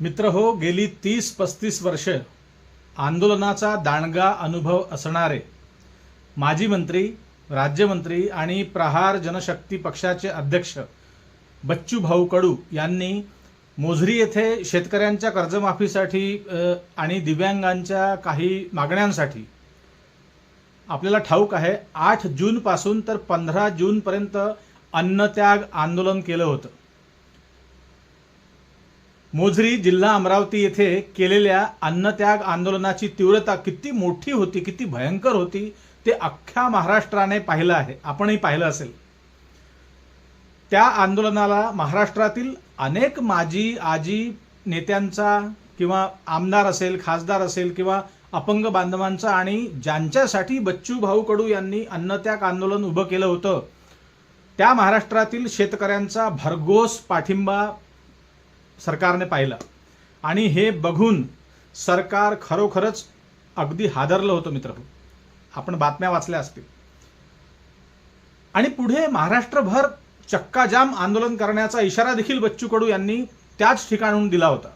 मित्र हो गेली तीस पस्तीस वर्ष आंदोलनाचा दांडगा अनुभव असणारे माजी मंत्री राज्यमंत्री आणि प्रहार जनशक्ती पक्षाचे अध्यक्ष बच्चू भाऊ कडू यांनी मोझरी येथे शेतकऱ्यांच्या कर्जमाफीसाठी आणि दिव्यांगांच्या काही मागण्यांसाठी आपल्याला ठाऊक आहे आठ जूनपासून तर पंधरा जूनपर्यंत अन्नत्याग आंदोलन केलं होतं. मोझरी जिल्हा अमरावती येथे केलेल्या अन्नत्याग आंदोलनाची तीव्रता किती मोठी होती किती भयंकर होती ते अख्ख्या महाराष्ट्राने पाहिलं आहे. आपणही पाहिलं असेल. त्या आंदोलनाला महाराष्ट्रातील अनेक माजी आजी नेत्यांचा किंवा आमदार असेल खासदार असेल किंवा अपंग बांधवांचा आणि ज्यांच्यासाठी बच्चू भाऊ कडू यांनी अन्नत्याग आंदोलन उभं केलं होतं त्या महाराष्ट्रातील शेतकऱ्यांचा भरघोस पाठिंबा सरकारने पाहिलं. आणि हे बघून सरकार खरोखरच अगदी हादरलं होतं मित्र. आपण बातम्या वाचल्या असतील. आणि पुढे महाराष्ट्रभर चक्काजाम आंदोलन करण्याचा इशारा देखील बच्चू कडू यांनी त्याच ठिकाणून दिला होता.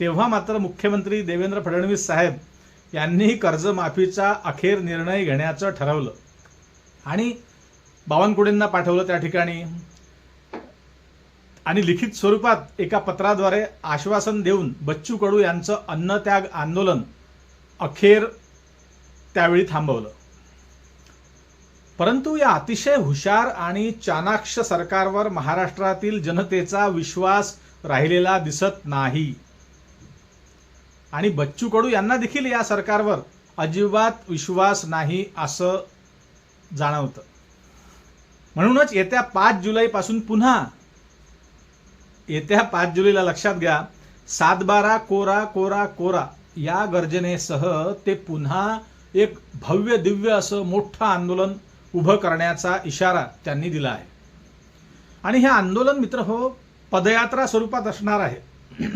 तेव्हा मात्र मुख्यमंत्री देवेंद्र फडणवीस साहेब यांनी कर्जमाफीचा अखेर निर्णय घेण्याचं ठरवलं. आणि बावनकुळेंना पाठवलं त्या ठिकाणी. आणि लिखित स्वरूपात एका पत्राद्वारे आश्वासन देऊन बच्चू कडू यांचं अन्नत्याग आंदोलन अखेर त्यावेळी थांबवलं. परंतु या अतिशय हुशार आणि चाणाक्ष सरकारवर महाराष्ट्रातील जनतेचा विश्वास राहिलेला दिसत नाही. आणि बच्चू कडू यांना देखील या सरकारवर अजिबात विश्वास नाही असं जाणवतं. म्हणूनच येत्या पाच जुलैपासून पुन्हा येत्या पाच जुलैला लक्षात घ्या सातबारा कोरा कोरा कोरा या गर्जनेसह ते पुन्हा एक भव्य दिव्य असं मोठं आंदोलन उभं करण्याचा इशारा त्यांनी दिला आहे. आणि हे आंदोलन मित्र हो पदयात्रा स्वरूपात असणार आहे.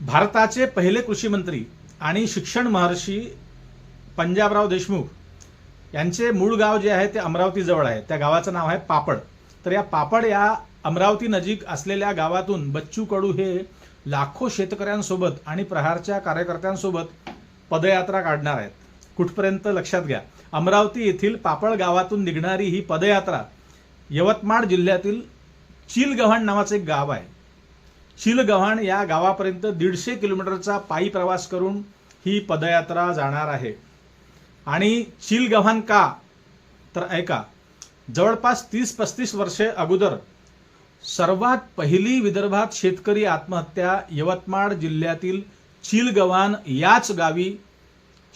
भारताचे पहिले कृषी मंत्री आणि शिक्षण महर्षी पंजाबराव देशमुख यांचे मूळ गाव जे आहे ते अमरावतीजवळ आहे. त्या गावाचं नाव आहे पापड. तर या पापड या अमरावती नजीक असलेल्या गावातून बच्चू कडू हे लाखो शेतकऱ्यांसोबत आणि प्रहारच्या कार्यकर्त्यांसोबत पदयात्रा काढणार आहेत. कुठपर्यंत लक्षात घ्या. अमरावती येथील पापड गावातून निघणारी ही पदयात्रा यवतमाळ जिल्ह्यातील चिलगव्हाण नावाचं एक गाव आहे. चिलगव्हाण या गावापर्यंत दीडशे किलोमीटरचा पायी प्रवास करून ही पदयात्रा जाणार आहे. आणि चिलगव्हाण का? तर ऐका जवळपास तीस पस्तीस वर्षे अगोदर सर्वात पहिली विदर्भात शेतकरी आत्महत्या यवतमाळ जिल्ह्यातील चिलगव्हाण याच गावी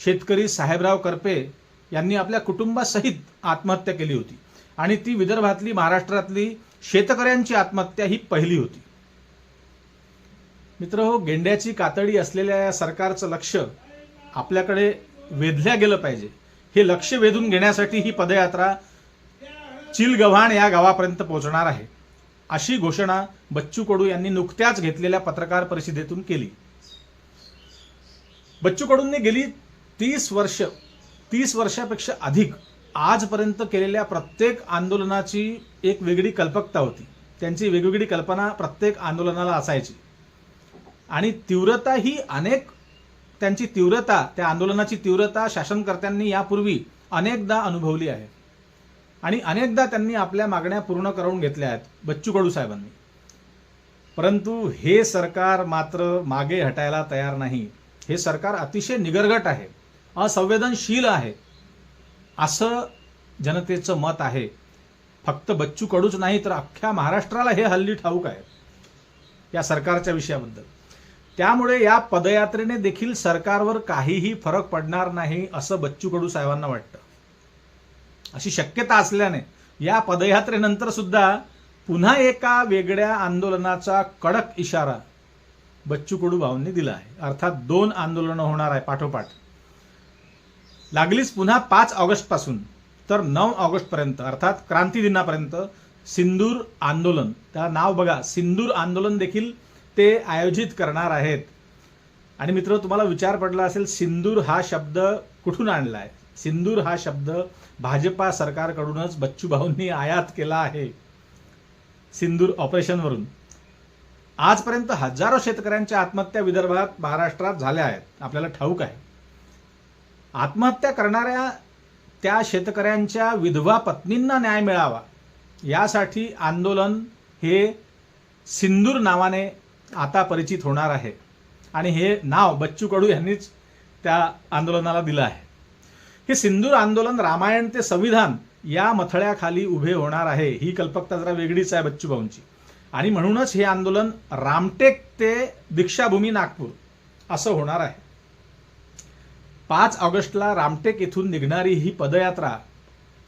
शेतकरी साहेबराव करपे यांनी आपल्या कुटुंबासहित आत्महत्या केली होती. आणि ती विदर्भातली महाराष्ट्रातली शेतकऱ्यांची आत्महत्या ही पहिली होती. मित्र हो गेंड्याची कातडी असलेल्या या सरकारचं लक्ष आपल्याकडे वेधल्या गेलं पाहिजे. हे लक्ष वेधून घेण्यासाठी ही पदयात्रा चिलगव्हाण या गावापर्यंत पोहोचणार आहे. अशी घोषणा बच्चू कडू यांनी नुकत्याच घेतलेल्या पत्रकार परिषदेतून केली. बच्चू कडूंनी गेली तीस वर्ष तीस वर्षापेक्षा अधिक आजपर्यंत केलेल्या प्रत्येक आंदोलनाची एक वेगळी कल्पकता होती. त्यांची वेगवेगळी कल्पना प्रत्येक आंदोलनाला असायची. आणि तीव्रता ही अनेक त्यांची तीव्रता त्या आंदोलनाची तीव्रता शासनकर्त्यांनी यापूर्वी अनेकदा अनुभवली आहे. आणि अनेकदा त्यांनी आपल्या मागण्या पूर्ण करून घेतल्या आहेत बच्चू कडू साहेबांनी. परंतु हे सरकार मात्र मागे हटायला तयार नाही. हे सरकार अतिशय निगरगट आहे असंवेदनशील आहे. असं जनतेचं मत आहे. फक्त बच्चू कडूच नाही तर अख्ख्या महाराष्ट्राला हे हल्ली ठाऊक आहे या सरकारच्या विषयाबद्दल. त्यामुळे या पदयात्रेने देखील सरकारवर काहीही फरक पडणार नाही असं बच्चू कडू साहेबांना वाटतं. अशी शक्यता असल्याने या पदयात्रेनंतर सुद्धा पुन्हा एका वेगळ्या आंदोलनाचा कडक इशारा बच्चू कडू भाऊंनी दिला आहे. अर्थात दोन आंदोलनं होणार आहे पाठोपाठ. लागलीच पुन्हा पाच ऑगस्टपासून तर नऊ ऑगस्ट पर्यंत अर्थात क्रांती दिनापर्यंत सिंदूर आंदोलन. त्या नाव बघा सिंदूर आंदोलन देखील ते आयोजित करणार आहेत. आणि मित्र तुम्हाला विचार पडला असेल सिंदूर हा शब्द कुठून आणला आहे सिंदूर हा शब्द भाजपा सरकारकडूनच बच्चूभाऊंनी आयात केला आहे. सिंदूर ऑपरेशनवरून. आजपर्यंत हजारो शेतकऱ्यांच्या आत्महत्या विदर्भात महाराष्ट्रात झाल्या आहेत. आपल्याला ठाऊक आहे. आत्महत्या करणाऱ्या त्या शेतकऱ्यांच्या विधवा पत्नींना न्याय मिळावा. यासाठी आंदोलन हे सिंदूर नावाने आता परिचित होणार आहे. आणि हे नाव बच्चू कडू यांनीच त्या आंदोलनाला दिलं आहे. हे सिंदूर आंदोलन रामायण ते संविधान या मथळ्याखाली उभे होणार आहे. ही कल्पकता जरा वेगळीच आहे बच्चू भाऊंची आणि म्हणूनच हे आंदोलन रामटेक ते दीक्षाभूमी नागपूर असं होणार आहे. पाच ऑगस्टला रामटेक येथून निघणारी ही पदयात्रा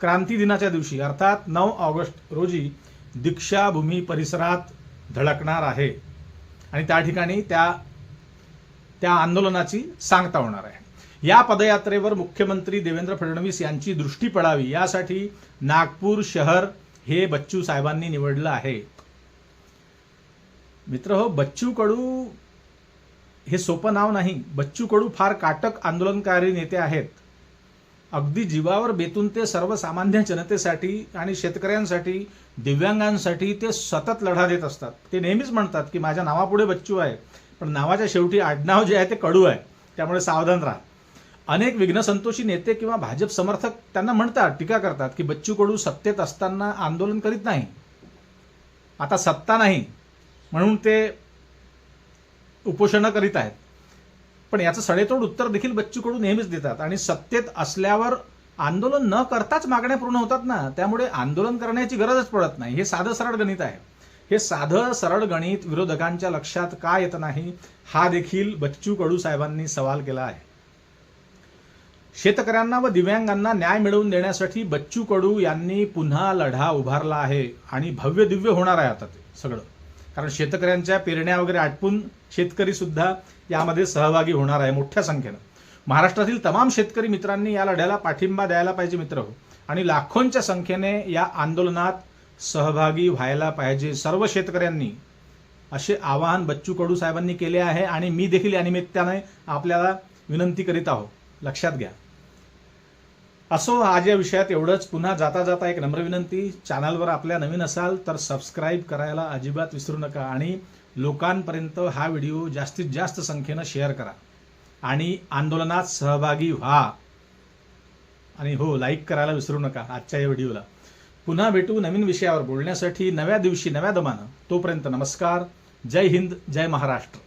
क्रांती दिनाच्या दिवशी अर्थात नऊ ऑगस्ट रोजी दीक्षाभूमी परिसरात धडकणार आहे. आणि त्या ठिकाणी त्या त्या आंदोलनाची सांगता होणार आहे. या पदयात्रेवर मुख्यमंत्री देवेंद्र फडणवीस यांची दृष्टी पडावी यासाठी नागपूर शहर हे बच्चू साहेबांनी निवडलं आहे. मित्र हो बच्चू कडू हे सोपं नाव नाही. बच्चू कडू फार काटक आंदोलनकारी नेते आहेत. अगदी जीवावर बेतून ते सर्वसामान्य जनतेसाठी आणि शेतकऱ्यांसाठी दिव्यांगांसाठी ते सतत लढा देत असतात. ते नेहमीच म्हणतात की माझ्या नावापुढे बच्चू आहे पण नावाच्या शेवटी आडनाव जे आहे ते कडू आहे. त्यामुळे सावधान राहा. अनेक विघ्नसंतोषी नेते किंवा भाजप समर्थक त्यांना म्हणतात टीका करतात की बच्चू कडू सत्तेत असताना आंदोलन करीत नाही. आता सत्ता नाही म्हणून ते उपोषणं करीत आहेत. पण याचं सडेतोड उत्तर देखील बच्चू कडू नेहमीच देतात आणि सत्तेत असल्यावर आंदोलन न करताच मागण्या पूर्ण होतात ना त्यामुळे आंदोलन करण्याची गरजच पडत नाही. हे साधं सरळ गणित आहे. हे साधं सरळ गणित विरोधकांच्या लक्षात का येत नाही हा देखील बच्चू कडू साहेबांनी सवाल केला आहे. शेतकऱ्यांना व दिव्यांगांना न्याय मिळवून देण्यासाठी बच्चू कडू यांनी पुन्हा लढा उभारला आहे आणि भव्य दिव्य होणार आहे आता ते सगळं. कारण शेतकऱ्यांच्या पेरण्या वगैरे आटपून शेतकरी सुद्धा यामध्ये सहभागी होणार आहे मोठ्या संख्येनं. महाराष्ट्रातील तमाम शेतकरी मित्रांनी या लढ्याला पाठिंबा द्यायला पाहिजे मित्र हो. आणि लाखोंच्या संख्येने या आंदोलनात सहभागी व्हायला पाहिजे सर्व शेतकऱ्यांनी. असे आवाहन बच्चू कडू साहेबांनी केले आहे आणि मी देखील या निमित्ताने आपल्याला विनंती करीत आहो. लक्षात घ्या. असो आज या विषयात एवढंच. पुन्हा जाता जाता एक नम्र विनंती. चॅनलवर आपल्या नवीन असाल तर सबस्क्राईब करायला अजिबात विसरू नका आणि लोकांपर्यंत हा व्हिडिओ जास्तीत जास्त संख्येनं शेअर करा. आणि आंदोलनात सहभागी व्हा. आणि हो लाईक करायला विसरू नका आजच्या या व्हिडिओला. पुन्हा भेटू नवीन विषयावर बोलण्यासाठी नव्या दिवशी नव्या दमानं. तोपर्यंत नमस्कार. जय हिंद जय महाराष्ट्र.